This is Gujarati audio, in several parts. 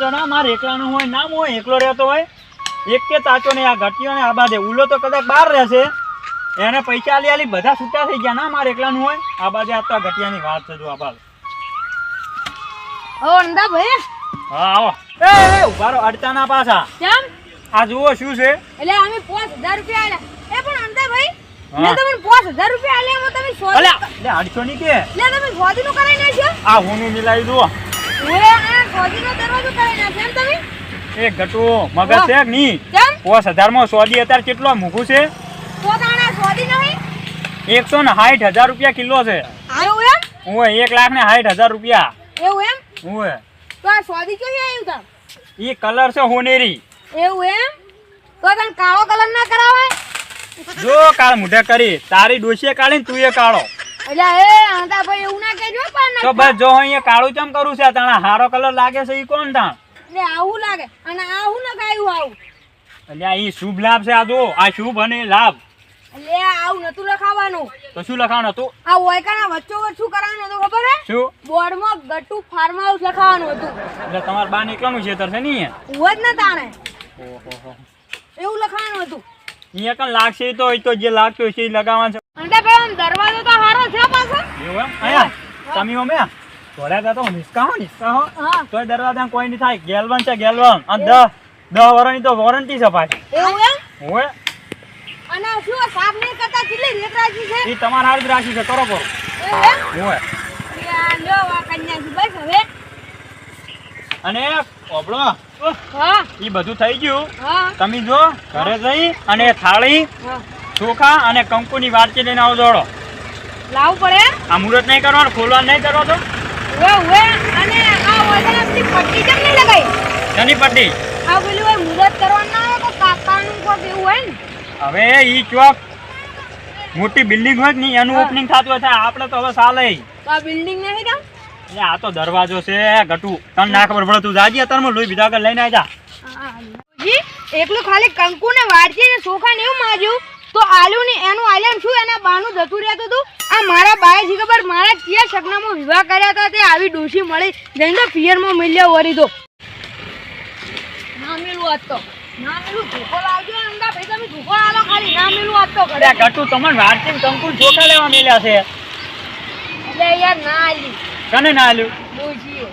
તાજો ના મારે એકલાનું હોય નામ હોય એકલો રહેતો હોય. એક કે તાચો ને આ ઘટીઓ ને આ બાજે. ઉલો તો કદાચ બહાર રહેશે. એને પૈસા લઈ આલી બધા છૂટા થઈ ગયા. ના મારે એકલાનું હોય. આ બાજે આ તો આ ઘટિયાની વાત છે જો આ ઓ અંદા ભાઈ હા આવો. એ ઊભા રહો અડતા ના પાછા. કેમ? આ જુઓ શું છે. એટલે અમે પાંચ હજાર રૂપિયા આલ્યા. એ પણ અંદા ભાઈ મેં તમને પાંચ હજાર રૂપિયા આલ્યા હું તમે સોદી અલ્યા લે અડશો ની કે. એટલે તમે સોદીનું કરાઈ નાખ્યો? આ હું મિલાવી દો એ ગટુ મગજ છે ની પોસ હજારમાં સોદી અત્યારે કેટલો મૂકું છે? એકસો ને સાઠ હજાર રૂપિયા કિલો છે. હું એક લાખ ને સાઠ હજાર રૂપિયા. એવું એમ? ઓય તો આ સોદી ક્યાં આવ્યું તા એ કલર છે હોનેરી. એવું એમ? તો તને કાળો કલર ના કરાવાય? જો કાળ મુઢે કરી તારી ડોશીએ કાઢી તું એ કાળો એટલે એ આંતા ભાઈ એવું ના કેજો પણ તો બસ જો અહીંયા કાળું ચમ કરું છે તાણા હારો કલર લાગે છે ઈ કોણ તાણ? એટલે આવું લાગે. અને આ હું લગાવ્યું આવું. એટલે આ ઈ શુભ લાભ છે આ જો આ શુભ અને લાભ. એટલે આવું નતું લખાવાનું. તો શું લખાણો હતું? આ વયકાના વચ્ચો વચ્ચ શું કરવાનું હતું ખબર હે? શું? બોર્ડમાં ગટુ ફાર્મ હાઉસ લખાવાનું હતું. એટલે તમાર બા નીકળવાનું છે તરસે નહીં હોય જ ને તાણે. ઓહો. એવું લખાવાનું હતું. અહીંયા કણ લાગશે તો તો જે લાગતું છે ઈ લગાવવાનું છે. દરવાજો તો સારો છે પાછો. એવું એમ? અહીંયા તમે અમે થોડા તો નિસ્કા હો નિસ્કા હો. હા. દરવાજા કોઈ નહીં થાય. ગેલવન છે ગેલવન. અને વર્ષની તો વોરંટી છે ભાઈ. એવું એમ? હોય અને શું સાફ નહીં કરતા? કેટલી રેત રાખી છે? ઈ તમારે હાલ રાખી છે. કરો કરો. હોય અને ઓબળો એ બધું થઈ ગયું. તમે જો ઘરે જઈ અને થાળી ચોખા અને કંકુની વાટકી લઈને આવો જોડો લાવવું પડે? આ મુહૂર્ત નહીં કરવાનું ખોલવા નહીં કરો તો. ઉવે ઉવે અને આ વજન આપણી પટ્ટી કેમ નહીં લગાઈ? શની પટ્ટી? આ પેલું હોય મુહૂર્ત કરવાનું ના હોય તો કાકાનું કોક એવું હોય ને. હવે ઈ ચોક મોટી બિલ્ડિંગ હોય એનું ઓપનિંગ થતું થાય આપણે તો હવે ચાલે આ બિલ્ડિંગ નહીં કામ એટલે આ તો દરવાજો છે ગટુ. તને ના ખબર પડે તું જાજી અત્યારમાં લોહી બીજા આગળ લઈને આવી જા એકલું ખાલી કંકુ ને વાડકી ને ચોખા ને એવું માજ્યું તો આલુ ને એનું આલ્યા શું એના બાનું જતું રહેતું હતું? આ મારા બાએ જી ખબર મારા ક્યાં સગનામાં વિવાહ કર્યા હતા તે આવી ડોશી મળી જઈને તો પિયરમાં મિલ્યો વરી દો. ના મેલું આજ તો. ના મેલું ધોકો લાવજો અંદા ભાઈ તમે ધોકો આલો ખાલી. ના મેલું આજ તો અરે આ તમને વારતી કંકુ લેવા મેલ્યા છે. એટલે યાર ના આલી. કને ના આલ્યું? ડોશીએ.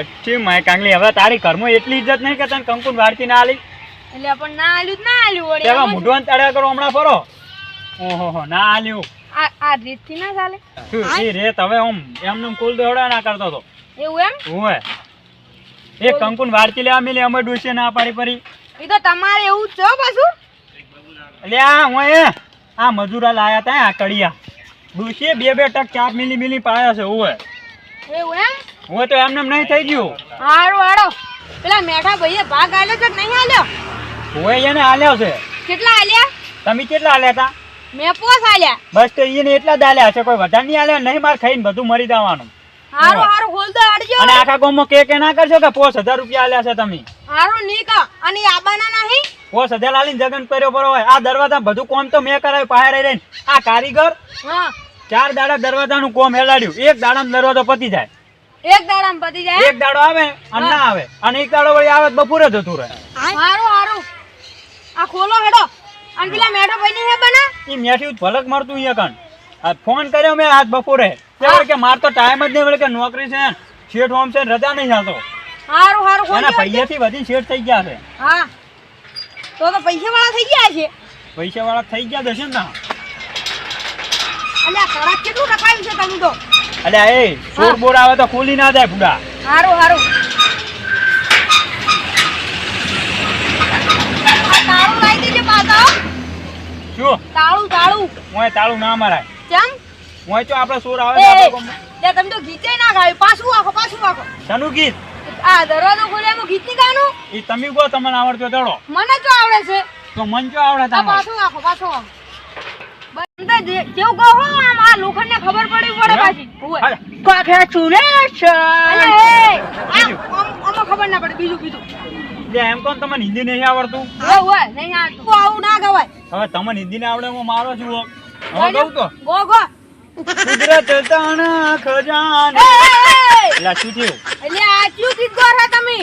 અચ્છી માય કાંગલી હવે તારી ઘરમાં એટલી ઇજ્જત નહીં કે તને કંકુ ને ના આલી? એટલે પણ ના આલ્યું ના આલ્યું વળી તેવા મોઢવાન. તળ્યા કરો હમણાં ફરો. ઓહો ના આલ્યું. આ આ રીતથી ના ચાલે. એ રે હવે ઓમ એમને કુલ દોડા ના કરતો તો. એવું એમ? ઓય એ કંકુન વારકી લેવા મિલે અમે ડોસે ના પાડી પરી. એ તો તમારે એવું છો પાછું? એટલે આ હું એ આ મજૂરા લાયા તા આ કડિયા. ડોસીએ બે બે ટક ચાપ મિલી મિલી પાયા છે ઓય એવું એમ? ઓય તો એમને એમ નહીં થઈ ગયું. હારું હારો. પેલા મેઠા ભાઈએ ભાગ આલ્યો છે કે નહીં આલ્યો? હોય એને આલ્યો છે. કેટલા આલ્યા? તમે કેટલા આલ્યા હતા? મેં પોસ આલ્યા. બસ તો એને એટલા જ આલ્યા છે કોઈ વધારે નહીં આલ્યા નહીં માર ખાઈને બધું મરી જવાનું. હારું હારું ખોલ તો આડજો અને આખા ગામમાં કે કે ના કરશો કે પોસ હજાર રૂપિયા આલ્યા છે તમે? હારું નહીં કા અને આબાના નહીં? પોસ હજાર આલીને જગન કર્યો પરો હોય. આ દરવાજા બધું કોમ તો મેં કરાવ્યું પાયર રહીને. આ કારીગર હા. ચાર દાડા દરવાજાનું કોમ હેલાડ્યું. એક દાડામાં દરવાજો પતી જાય. એક દાડામાં પતી જાય. એક દાડો આવે અને ના આવે. અને એક દાડો વળી આવે બપોરે જતું રહે. હારું હારું. આ ખોલો હેડો. અને પેલા મેઠો ભાઈ ની હે બના. એ મેઠી ભલક મળતું અહીંયા કણ આ ફોન કર્યો મેં આજ બપોરે. કે માર તો ટાઈમ જ નહીં મળે કે નોકરી છે. શેઠ હોમ છે રજા નહીં આવતો હારું હારું ખોલો એના દો. પૈયાથી વધી શેઠ થઈ ગયા છે. હા. તો તો પૈસા વાળા થઈ ગયા છે. પૈસા વાળા થઈ ગયા હશે ને ના અલ્યા કડક કેટલું ટકાયું છે તમે તો? અલ્યા એ ચોર બોર આવે તો ખોલી ના જાય ભૂડા. હારું હારું. તાળું લાવી દેજે પાછા શું? તાળું તાળું. હું તાળું ના મરાય. કેમ હું તો આપણે ચોર આવે તો તમે તો ગીતે ના ગાયું. પાછું આખો પાછું આખો. શાનું ગીત? આ દરવાજો ખોલ્યા ગીત નહીં ગાનું એ તમે કહો તમને આવડતો દડો. મને તો આવડે છે? તો મન જો આવડે તમારે? પાછું આખો પાછું આખો. જેવું કહો આમ આ ખબર પડે પાછી. આમ આમ ખબર ના પડે. બીજું બીજું. એમ કોણ તમને હિન્દી નહીં આવડતું? હોય નહીં આવડતું. આવું ના ગવાય. હવે તમને હિન્દી ના આવડે હું મારો છું. હવે કહું તો. ગો ગો. કુદરત તાણા ખજાને. એ, એ, એ. એટલે શું થયું? એટલે આ આટલું ગીત ગો તમે?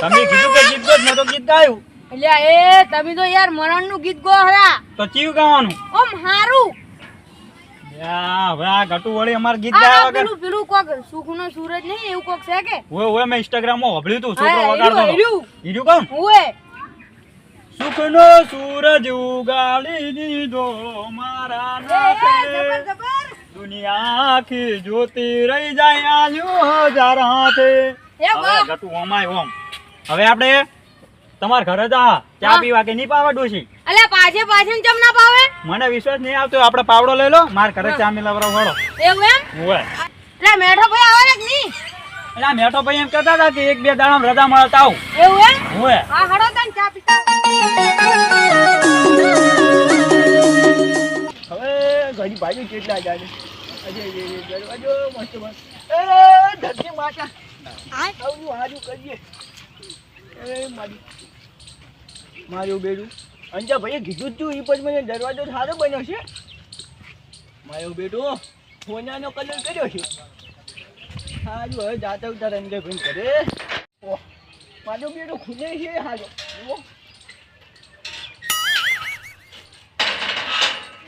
તમે કીધું કે ગીત ગો તો ગીત ગાયું. એટલે એ તમે તો યાર મરણનું ગીત ગો હરા તો ચીવ ગાવાનું? ઓમ હારું. યા, હવે આ ઘટુ વળી અમારે ગીત આ વગર. પેલું પેલું કોક સુખનો સૂરજ નહીં એવું કોક છે કે? ઓય ઓય મેં ઇન્સ્ટાગ્રામમાં હોભળ્યું તું છોકરો વગાડતો હતો. હીરું, હીરું કોણ? ઓએ સુખનો સૂરજ ઉગાડી દીધો મારા નાથે. દુનિયા આખી જોતી રહી જાય આલ્યું હજાર હાથે. હવે ઘટુ ઓમાય ઓમ. હવે આપણે તમાર ઘરે જા ચા પીવા કે નહીં પાવા ડોશી? અલ્યા પાછે પાછે ચમ ના પાવે? મને વિશ્વાસ નહીં આવતો આપણે પાવડો લઈ લો. માર ઘરે ચા મિલાવરા વાળો. એવું એમ? ઓય એટલે મેઠો ભાઈ આવે કે નહીં? એટલે મેઠો ભાઈ એમ કહેતા હતા કે એક બે દાડા રજા મળતા આવું. એવું એમ? ઓય હા હડો તને ચા પીતા હવે ઘણી બાજુ કેટલા જાય અજે અજે દરવાજો મસ્ત મસ્ત. એ ધરતી માતા. આવું આજુ કરીએ. એ મારી. મારું બેડું. અંજા ભાઈએ કીધું તું એ પછી મને દરવાજો સારો બન્યો છે. માર્યું બેટું સોનાનો કલર કર્યો છે. સારું હવે જાતા ઉતાર અંદર ભાઈ કરે ઓહ, મારું બેટો ખુલે છે જુઓ.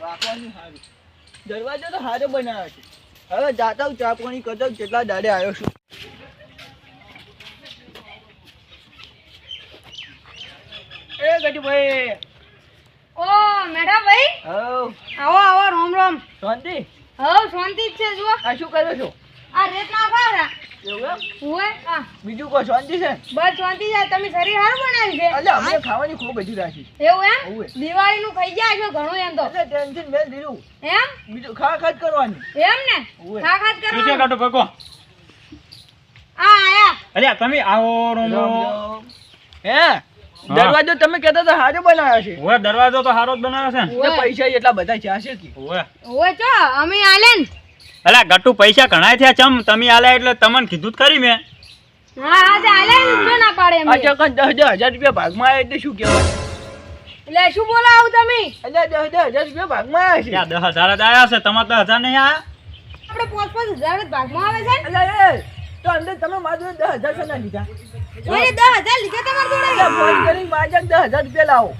રાખવાનું સારું દરવાજો તો સારો બનાવ્યો છે. હવે જાતા પાણી હું કેટલા દાડે આવ્યો છું. ગજુભાઈ ઓ મેડા ભાઈ. હવ. આવો આવો રોમ રોમ. શાંતિ? હવ શાંતિ જ છે જુઓ. આ શું કરો છો? આ રેત ના ખાવરા એવું એમ? ઓએ આ. બીજું કો શાંતિ છે? બસ શાંતિ છે તમે શરીર સારું બનાવ્યું છે. એટલે અમે ખાવાની ખૂબ બધી રાખી એવું એમ? દિવાળી નું ખાઈ ગયા છો ઘણું એમ તો. ટેન્શન મેં લીધું એમ? બીજું ખા ખા કરવાની. એમ ને. ખા ખાત શું છે ભગો? આ આયા. અલ્યા તમે આવો રોમો. હે? દરવાજો તમે કહેતા હતા સારો બનાવ્યો છે. ઓય દરવાજો તો સારો જ બનાવ્યો છે ને. પૈસા એટલા બધા છે છે કે? ઓય. ઓય ચો અમે આલેન ને. ગટુ પૈસા ઘણા થયા ચમ? તમે આલે એટલે તમને કીધું જ ખરી મેં. હા હા તે આલે ને જો ના પાડે અમે. દસ દસ હજાર રૂપિયા ભાગમાં આવે એટલે શું કહેવાય? એટલે શું બોલો આવું તમે? એટલે દસ દસ હજાર રૂપિયા ભાગમાં આવે છે. ત્યાં દસ હજાર જ આવ્યા છે તમારે દસ હજાર નહીં આયા. આપણે પાંચ પાંચ હજાર જ ભાગમાં આવે છે એટલે એ તો અંદર તમે મારા જોડે દસ હજાર શેના લીધા. ઓય દસ હજાર લીધા તમારા જોડે? ફોન કરીને મારા દસ હજાર રૂપિયા લાવો.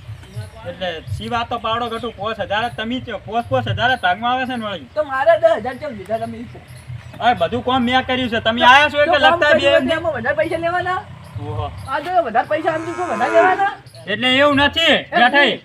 એટલે સી તો પાવડો ઘટુ પોસ હજાર તમે પોસ પોસ હજાર ભાગમાં આવે છે ને વળી? તો મારે દસ હજાર કેમ લીધા તમે ઈ હવે બધું કોમ મેં કર્યું છે. તમે આયા છો એટલે લગતા બે વધારે પૈસા લેવાના? ઓહો. આ તો વધારે પૈસા આમ તો વધારે લેવાના? એટલે એવું નથી. મેઠાઈ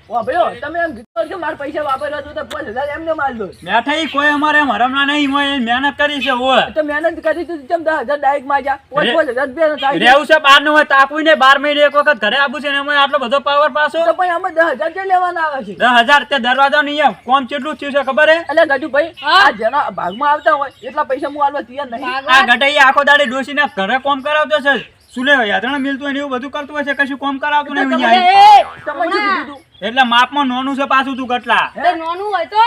તમે એમ કીધું કે મારા પૈસા વાપરવા તો પાંચ હજાર એમને માલ દો. મેઠાઈ કોઈ અમારે એમ હરમના નહીં હોય મહેનત કરી છે ઓય. તો મહેનત કરી તો તેમ દસ હજાર ડાયરેક્ટમાં જા. પાંચ રે- પાંચ હજાર રૂપિયા થાય. રેવું છે બારનું હોય તાકવું ને બાર મહિને એક વખત ઘરે આવું છે ને આટલો બધો પાવર પાછો. તો અમે આમાં દસ હજાર ક્યાં લેવાના આવે છે? દસ હજાર તે દરવાજા નહીં એમ કોમ કેટલું થયું છે ખબર હે? એટલે ગજુ ભાઈ આ જેના ભાગમાં આવતા હોય એટલા પૈસા હું આલવા તૈયાર નહીં. આ ગઢાઈ આખો દાડી ડોસીને ઘરે કોમ કરાવતો છે. સુલે યાદણા મિલતું હોય ને એવું બધું કરતું હોય છે કશું કોમ કરાવતું નહીં અહીંયા. એટલે માપમાં નોનું છે પાછું તું ગટલા. નોનું હોય તો?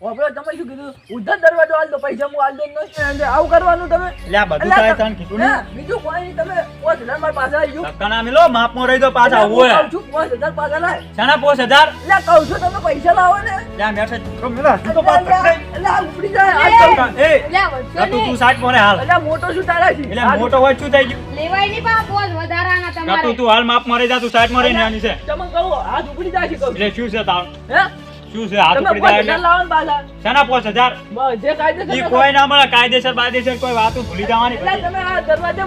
તમે શું કીધું? ઉધર દરવાજો આલ દો પૈસા હું આલ દો એટલે આવું કરવાનું તમે? એટલે આ બધું એટલે તને કીધું હે, બીજું કોઈ નહીં તમે મારા પાસે આવી ગયું. મિલો માપમાં રહી દો પાછા હું કહું છું, પાંચ હજાર પાછા લાય. શાના પોસ એટલે કહું છું તમે પૈસા લાવો ને. ત્યાં બેઠે. છોકરો મિલો તું તો એટલે પાછો એટલે ઉપડી જાય આ એ! એ એટલે વધશો તું નહીં. મોરે હાલ? એટલે મોટો શું તારા છે. એટલે મોટો હોય શું થઈ ગયું? લેવાય નહીં પા પોસ વધારાના તમારે. તું હાલ માપ મરી જા તું સાઈડ મરી નાની છે. તમે કહો હાથ ઉપડી જાય છે એટલે શું છે તારું હે? શું છે? હાથ ઉપડી જાય શાના હજાર ઈ કોઈ ના મળે કાયદેસર બાયદેસર કોઈ વાતો ભૂલી જવાની તમે આ દરવાજે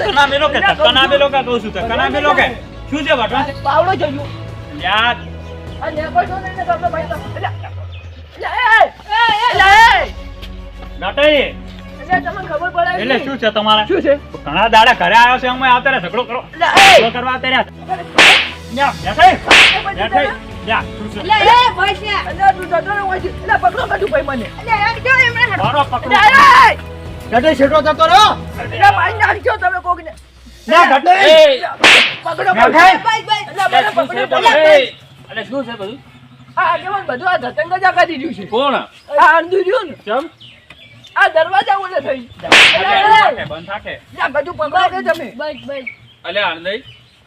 ધક્કા મેલો કે ધક્કા ના મેલો કે કહું છું ધક્કા ના મેલો કે? શું છે પાવડો જોયું યાર. ને એટલે. શું છે તમારે? શું છે? ઘણા દાડા ઘરે આવ્યો છે અમે આવતા ઝઘડો કરો. કરવા આવતા શું છે? એટલે ભાઈ છે એટલે તું જતો રહે હોય છે. એટલે પકડો કાઢું ભાઈ મને. એટલે જો એમણે મારો પકડો. એટલે છેટો જતો રહ્યો. એટલે મારી નાખજો તમે કોકને. ન્યા, ગટે. પકડો બેઠાઈ. ભાઈ ભાઈ એટલે પકડો, પકડો. એટલે શું છે બધું? આ આગેવાન બધું આ ધતંગ જ આખા દીધું છે. કોણ? આ અંધું રહ્યું ને. આ દરવાજા ઓલે થઈ. બંધ થાકે, બંધ બધું પકડો કે તમે? બાઈક બાઈક અલે આનંદઈ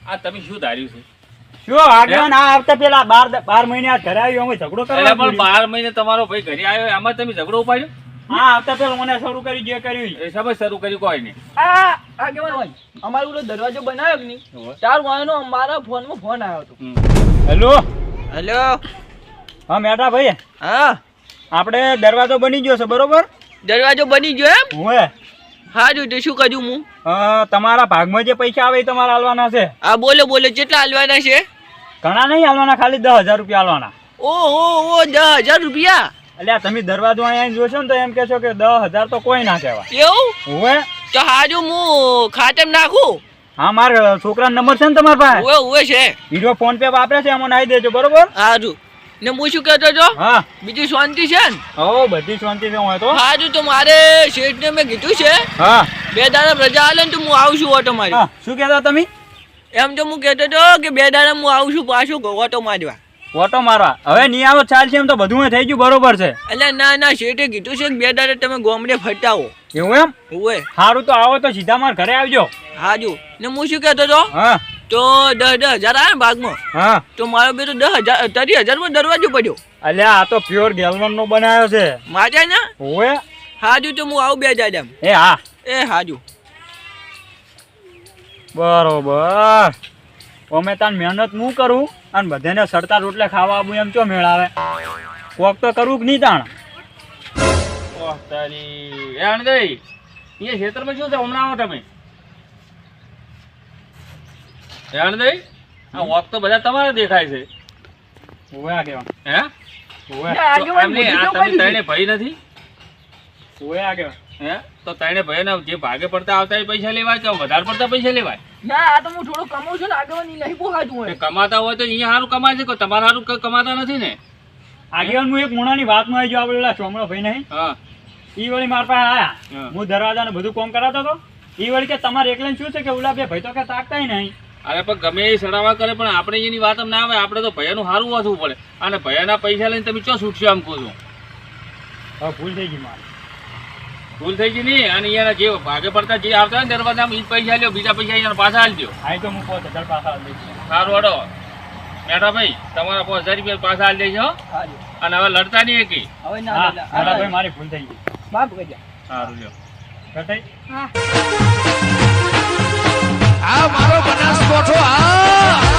આ તમે શું ધાર્યું છે? શું આગેવાન આ આવતા પેલા બાર બાર મહિને આ અમે ઝઘડો કરવા પણ બાર મહિને તમારો ભાઈ ઘરે આવ્યો એમાં તમે ઝઘડો ઉપાડ્યો? હા આવતા પેલા મને શરૂ કરી જે કર્યું એ સમજ શરૂ કર્યું કોઈ નહીં. આ આગેવાન અમારો ઓલો દરવાજો બનાવ્યો કે નહીં? ચાર વાયનો અમારા ફોનમાં ફોન આવ્યો હતો. હેલો? હેલો? હા મેટા ભાઈ. હા. આપણે દરવાજો બની ગયો છે બરોબર? દરવાજો બની ગયો એમ? હું હારું તો શું કર્યું હું? તમારા ભાગમાં જે પૈસા આવે એ તમારે હાલવાના છે? આ બોલો બોલો કેટલા હાલવાના છે? ઘણા નહીં હાલવાના ખાલી દસ હજાર રૂપિયા હાલવાના. ઓહો ઓ દસ હજાર રૂપિયા? એટલે તમે દરવાજો અહીંયા જોશો ને તો એમ કહેશો કે દસ હજાર તો કોઈ ના કહેવાય. એવું? હોય તો હાજુ હું ખાતમ નાખું? હા મારા છોકરા નંબર છે ને તમારા પાસે? ઓવે ઓવે છે. હીરો ફોન પે વાપરે છે એમાં નાખી દેજો બરોબર? હારું ને હું શું કહેતો હતો હા. બીજું શાંતિ છે ને? હો બધી શાંતિ છે હું તો. હારું તો મારે શેઠને મેં કીધું છે હા. બે દાડા રજા આલે ને તો હું આવું છું ઓટો મારી શું કહેતા તમે? એમ તો હું કહેતો હતો કે બે દાડા હું આવું છું પાછું ઓટો મારવા. ઓટો મારવા. હવે નહીં આવો ચાલ છે એમ તો બધું થઈ ગયું બરોબર છે. એટલે ના ના શેઠે કીધું છે કે બે દાડા તમે ગોમડે ફટાવો એવું એમ? હોય. સારું તો આવો તો સીધા મારા ઘરે આવજો. હાજુ ને હું શું કહેતો હતો? હા. તો દસ દસ હજાર આવે ને ભાગમાં હા. તો મારો બેટો દસ હજાર ત્રીસ હજારમાં દરવાજો પડ્યો. અલ્યા આ તો પ્યોર ગેલવન નો બનાવ્યો છે. માજા ને? ઓએ હાજુ તો હું આવું બે જાય એ હા. એ હાજુ. બરોબર. અમે તાન મહેનત હું કરું અને બધાને સરતા રોટલે ખાવા આવું એમ ચો મેળાવે કોક તો કરવું કે નહીં તાણ? ઓહ, તારી એ આણંદભાઈ એ ખેતરમાં શું છે? હમણાં આવો તમે. એ દઈ આ વોક તો બધા તમારે દેખાય છે. ઓવે આ કેવા હે? ઓવે તો એમ નહીં, આ તમે ત્રણે ભાઈ નથી? ઓવે આ કેવા હે? તો ત્રણે ભાઈના જે ભાગે પડતા આવતા એ પૈસા લેવાય કે વધારે પડતા પૈસા લેવાય? ના આ તો હું થોડું કમાઉં છું ને આગળની નહીં પોહાતું એ કમાતા હોય તો અહીંયા સારું કમાય છે કે તમારે સારું કંઈ કમાતા નથી ને? આગેવાન હું એક મોણાની વાતમાં આવી ગયો આપણે ચોમડા ભાઈ નહીં. હા. ઈ વળી મારા પાસે આયા. હું. દરવાજા ને બધું કોમ કરાતો હતો. ઈ વળી કે તમારે એકલા શું છે કે ઓલા બે ભાઈ તો કે તાકતા નહીં. અરે પણ ગમે એ સડાવા કરે પણ આપણે એની વાત ના આવે આપણે તો ભૈયાનું સારું વાંચવું પડે. અને ભૈયાના પૈસા લઈને તમે ચો છૂટશો આમ કહો છો? હવે ભૂલ થઈ ગઈ મારી. ભૂલ થઈ ગઈ નહીં? અને અહીંયા જે ભાગે પડતા જે આવતા હોય ને દરવાજામાં એ પૈસા લ્યો બીજા પૈસા અહીંયા પાછા આલજો. હા તો હું હજાર પાછા સારું હડો મેઠા ભાઈ તમારા પાંચ હજાર રૂપિયા પાછા આલી દેજો અને હવે લડતા નહીં એકી. હવે ના ભાઈ મારી ભૂલ થઈ ગઈ. સારું લ્યો. હા. આ મારો બનાસકોઠો આ